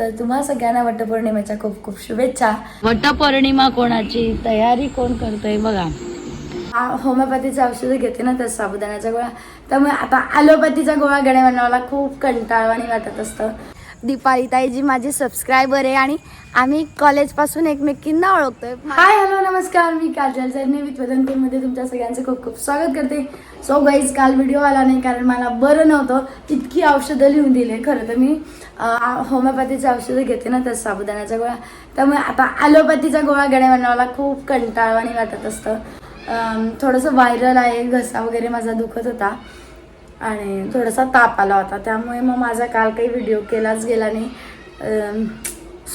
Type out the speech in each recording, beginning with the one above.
तर तुम्हा सगळ्यांना वटपौर्णिमेच्या खूप खूप शुभेच्छा. वटपौर्णिमा कोणाची? तयारी कोण करतोय बघा. होमिओपॅथीचे औषधं घेते ना तर साबुदाण्याचा गोळा. त्यामुळे आता ॲलोपॅथीचा गोळा गणे मला खूप कंटाळवाणी वाटत असतं. दीपाली ताई जी माझी सबस्क्रायबर आहे आणि आम्ही कॉलेजपासून एकमेकींना ओळखतोय. हाय हॅलो नमस्कार. मी काजल जैने विथ तुमच्या सगळ्यांचं खूप खूप स्वागत करते. सो गाईज काल व्हिडिओ आला नाही कारण मला बरं नव्हतं. इतकी औषधं लिहून दिले. खरं तर मी होमिओपॅथीचे औषधं घेते ना तर साबुदाण्याचा गोळा. त्यामुळे आता ॲलोपॅथीचा गोळा गणे मला खूप कंटाळवाणी वाटत असतं. थोडंसं व्हायरल आहे घसा वगैरे माझा दुखत होता. आणि थोडासा ताप आला होता. त्यामुळे मग माझा काल काही व्हिडिओ केलाच गेला नाही.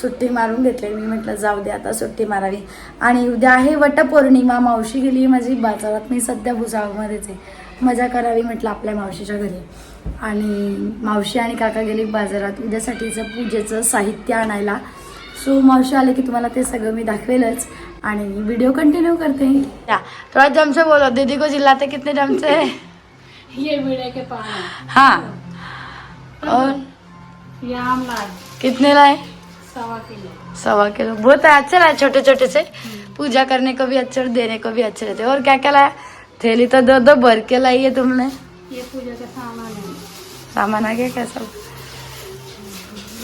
सुट्टी मारून घेतली. मी म्हटलं जाऊ दे आता सुट्टी मारावी. आणि उद्या आहे वटपौर्णिमा. मावशी गेली माझी बाजारात. मी सध्या भुसावळमध्येच आहे. मजा करावी म्हटलं आपल्या मावशीच्या घरी. आणि मावशी आणि काका गेली बाजारात. उद्यासाठीचं पूजेचं साहित्य आणायला. सो मावशी आले की तुम्हाला ते सगळं मी दाखवेलच. आणि व्हिडिओ कंटिन्यू करते. थोड़ा जमसे बोलत बोलो दीदी को चिल्लाते कितने जम से ये वीडियो के पास हाँ। और ये आम लाए कितने लाए? सवा किलो। सवा किलो। बहुत अच्छे लाए छोटे छोटे से। पूजा करने को भी अच्छे और देने को भी अच्छे रहते और क्या क्या लाया? थैली तो दो दो भर के लाई है तुमने। ये पूजा का सामान है। सामान आ गया क्या सब?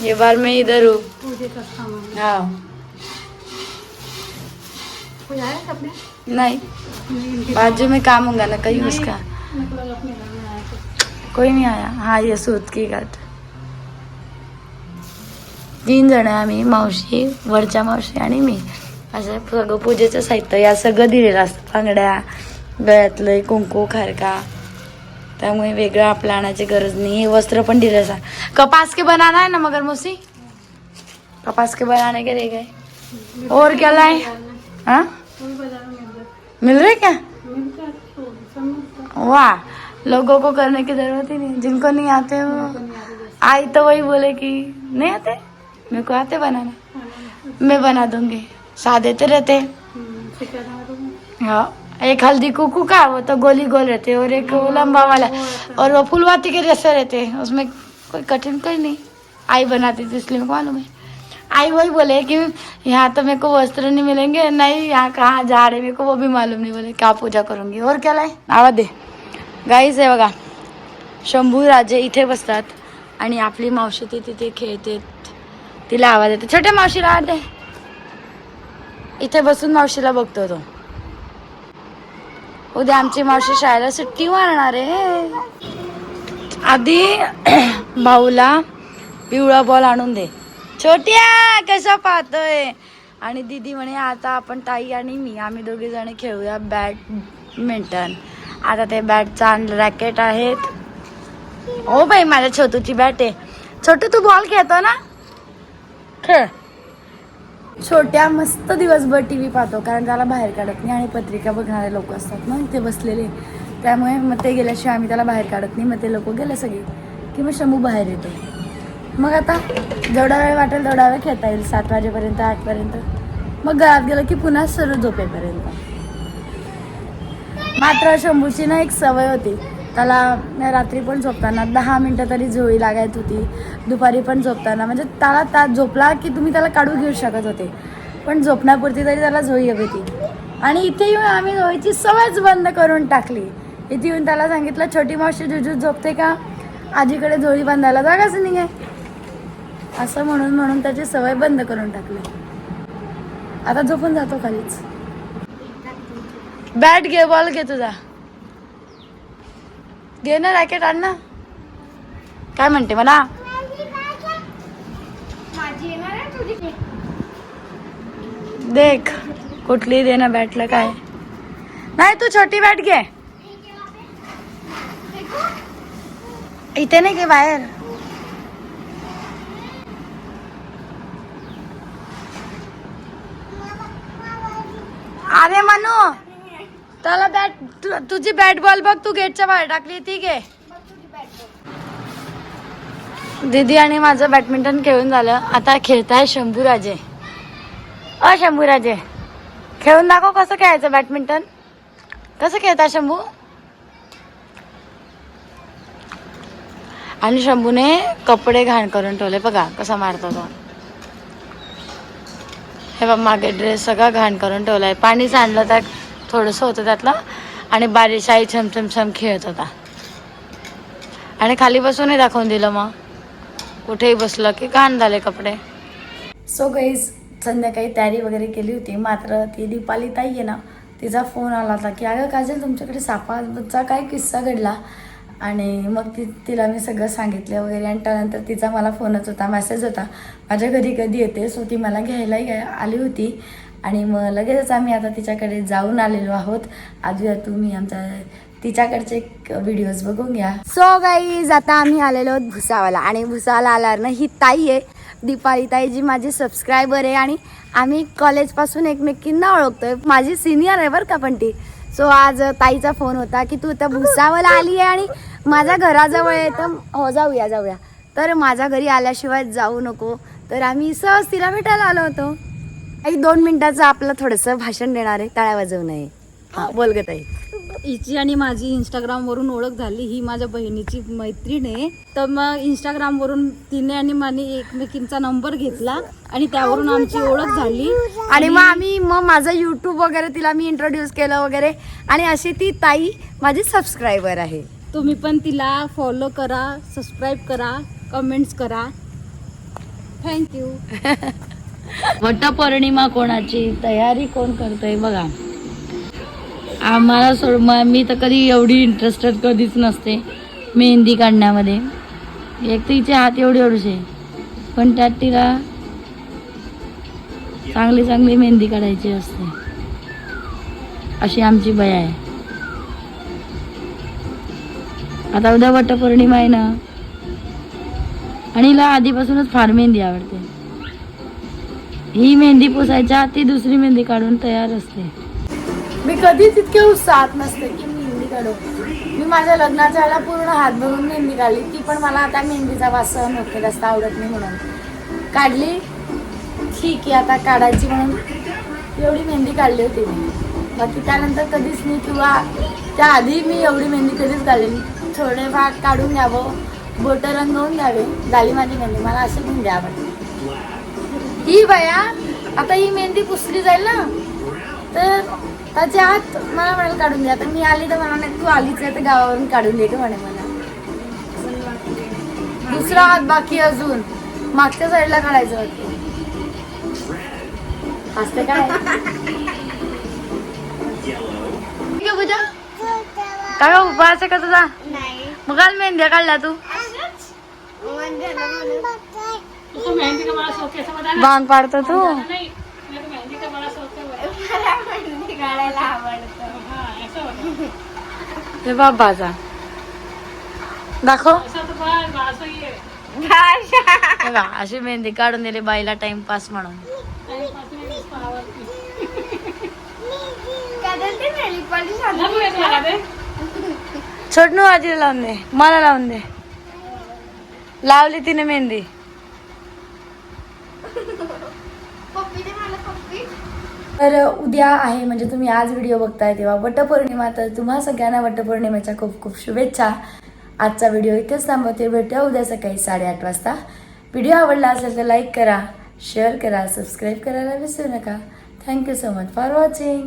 ये बार मैं इधर हूँ। पूजे का सामान। हाँ। नहीं। बाजू में काम होगा ना कहीं उसका? कोई नहीं आया। हाँ ये सूत की गाठ। तीन जण आहे आम्ही मावशी वरच्या मावशी आणि मी. असं सगळं पूजेचं साहित्य या सगळं दिलेलं असतं. बांगड्या गळ्यातलं कुंकू खारका. त्यामुळे वेगळं आपलं आणायची गरज नाही. हे वस्त्र पण दिलं सा कपास के बनाना है ना मगर मोसी कपास के बनाने के रे गए और क्या लाए? हाँ? मिल मिल रहे क्या? है है वाह लोगों को करने की ज़रूरत ही नहीं जिनको नहीं आते वो आई तो वही बोले कि नहीं आते? मेरे को आते बनाना। मैं बना दूँगी। सादे तो रहते हम्म, हाँ एक हल्दी कुकू का वो तो गोली गोल रहते और एक वो लंबा वाला। और वो फुलवाती के जैसे रहते उसमें कोई कठिन कोई नहीं। आई बनाती थी इसलिए मेरे को मालूम है आई वही बोले कि यहाँ तो मेरे को वस्त्र नहीं मिलेंगे नहीं यहाँ कहाँ जा रहे मेरे को वो भी मालूम नहीं बोले क्या पूजा करूंगी? और क्या लाए? आवाज दे। गाईच आहे बघा शंभू राजे इथे बसतात आणि आपली मावशी ती तिथे खेळते तिला आवाज येते छोट्या मावशीला आवाज दे. इथे बसून मावशीला बघतो तो. उद्या आमची मावशी शाळेला सुट्टी मारणार आहे. आधी भाऊला पिवळा बॉल आणून दे. छोट्या कसा पाहतोय? आणि दीदी म्हणे आता आपण ताई आणि मी आम्ही दोघे जण खेळूया बॅडमिंटन. आता ते बॅटचा रॅकेट आहेत. हो बाई माझ्या छोटूची बॅट आहे. छोटू तू बॉल खेळतो ना? खेळ. छोट्या मस्त दिवसभर टी व्ही पाहतो कारण त्याला बाहेर काढत नाही आणि पत्रिका बघणारे लोक असतात ना इथे बसलेले. त्यामुळे मग ते गेल्याशिवाय आम्ही त्याला बाहेर काढत नाही मग ते लोक गेले सगळे. की मग शंभू बाहेर येतो. मग आता जेवढा वेळ वाटेल तेवढा वेळ खेळता येईल सात वाजेपर्यंत आठपर्यंत. मग घरात गेलं की पुन्हा सर्व झोपेपर्यंत. मात्र शंभूची ना एक सवय होती. त्याला रात्री पण झोपताना दहा मिनटं तरी झोळी लागायत होती. दुपारी पण झोपताना. म्हणजे त्याला ता झोपला की तुम्ही त्याला काढू घेऊ शकत होते. पण झोपण्यापुरती तरी त्याला झोळी हवी होती. आणि इथे येऊन आम्ही झोळीची सवयच बंद करून टाकली. इथे येऊन त्याला सांगितलं छोटी मावशी जुजू झोपते का? आजीकडे झोळी बांधायला जागाच नाही आहे असं म्हणून म्हणून त्याची सवय बंद करून टाकली. आता झोपून जातो खालीच. बॅट घे बॉल घे तुझा. घे ना रॅकेट आण ना. काय म्हणते मला? देख कुठली दे ना बॅटला काय. नाही तू छोटी बॅट घे. इथे नाही घे बाहेर. अरे त्याला बॅट तुझी बॅट बॉल बघ तू गेटच्या बाहेर टाकली ती घे. दीदी आणि माझं बॅडमिंटन खेळून झालं. आता खेळताय शंभूराजे. अ शंभूराजे. खेळून दाखव कसं खेळायचं बॅडमिंटन कसं खेळता शंभू? आणि शंभूने कपडे घाण करून ठेवले बघा कसा मारतो तो. हे बघ मागे ड्रेस सगळा घाण करून ठेवलाय. पाणी सांडलं तर थोडंसं होतं त्यातलं. आणि बारिश आई छमछम छम खेळत होता. आणि खाली बसूनही दाखवून दिलं मग. कुठेही बसलं की घाण झाले कपडे. सो गाईज संध्याकाळी तयारी वगैरे केली होती. मात्र ती दीपाली ताई आहे ना तिचा फोन आला होता की अगं काजल तुमच्याकडे सापाचा काय किस्सा घडला? आणि मग ती तिला मी सगळं सांगितलं वगैरे. आणि त्यानंतर तिचा मला फोनच होता मेसेज होता. माझ्या घरी कधी येते सो ती मला घ्यायला आली होती. आणि मग लगेचच आम्ही आता तिच्याकडे जाऊन आलेलो आहोत. आजूया तुम्ही आमच्या तिच्याकडचे व्हिडिओज बघून घ्या. सो गाईज आता आम्ही आलेलो आहोत भुसावाला. आणि भुसावाला आल्यावर ना ही ताई आहे. दीपाली ताई जी माझी सबस्क्रायबर आहे. आणि आम्ही कॉलेजपासून एकमेकींना ओळखतोय. माझी सिनियर आहे बरं का पण ती. सो आज ताईचा फोन होता की तू तर भुसावाला आली आहे आणि माझ्या घराजवळ आहे तर हो जाऊया जाऊया. तर माझ्या घरी आल्याशिवाय जाऊ नको. तर आम्ही सहज तिला भेटायला आलो होतो. आई दोन मिनिटाचं आपलं थोडंसं भाषण देणार आहे. टाळ्या वाजवू नये. हा बोल ग ताई. हिची आणि माझी इंस्टाग्राम वरून ओळख झाली ही माझ्या बहिणीची मैत्रीण आहे. तर मग इंस्टाग्राम वरून तिने आणि मला एकमेकींचा नंबर घेतला आणि त्यावरून आमची ओळख झाली. आणि मग आम्ही मग माझं यूट्यूब वगैरे तिला मी इंट्रोड्यूस केलं वगैरे. आणि अशी ती ताई माझी सबस्क्रायबर आहे. तुम्ही पण तिला फॉलो करा सबस्क्राईब करा कमेंट्स करा. थँक्यू वटपौर्णिमा कोणाची? तयारी कोण करतोय? बघा. आम्हाला सोड मी तर कधी एवढी इंटरेस्टेड कधीच नसते मेहंदी काढण्यामध्ये. एक तर हिचे हात एवढे एवढेचे पण त्यात तिला चांगली चांगली मेहंदी काढायची असते. अशी आमची बया आहे. आता उद्या वटपौर्णिमा आहे ना आणि हिला आधीपासूनच फार मेहंदी आवडते. ही मेहंदी पुसायच्या ती दुसरी मेहंदी काढून तयार असते. मी कधीच इतक्या उत्साहात नसते की मेहंदी काढू. मी माझ्या लग्नाच्या वेळेला पूर्ण हात भरून मेहंदी काढली. ती पण मला आता मेहंदीचा वास सहन होते जास्त आवडत नाही म्हणून. काढली. ठीक आहे आता काढायची म्हणून एवढी मेहंदी काढली होती मी. बाकी त्यानंतर कधीच नाही किंवा त्याआधी मी एवढी मेहंदी कधीच काढली थोडे भाग काढून घ्यावं. बोटं रंगवून द्यावे झाली माझी मेहंदी. मला अशी घेऊन द्या ही बाया आता ही मेहंदी पुसली जाईल ना? तर त्याचे हात मला म्हणाल काढून द्या तर मी आली तर मला नाही तू आलीच आहे तर गावावरून काढून दे म्हणे मला. दुसरा हात बाकी अजून. मागच्या साईडला काढायचं होतं. हसते काय? काय गं, उपवास आहे का तुझा? मग काल मेहंद्या काढल्या तू? बांग पाडतो तू नाही तुला मेहंदी का मला शौक आहे बरं. हा, असं होतं. हे बाबाचा दाखव. अशी मेहंदी काढून दिली बाईला टाइमपास म्हणून. आवडते. छोटनू आजीला लावून दे मला लावून दे. लावली तिने मेहंदी. तर उद्या आहे म्हणजे तुम्ही आज व्हिडिओ बघताय तेव्हा वटपौर्णिमा. तर तुम्हा सगळ्यांना वटपौर्णिमेच्या खूप खूप शुभेच्छा. आजचा व्हिडिओ इथेच थांबवते. भेटूया उद्या सकाळी साडेआठ वाजता. व्हिडिओ आवडला असेल तर लाईक करा शेअर करा सबस्क्राईब करायला विसरू नका. Thank you so much for watching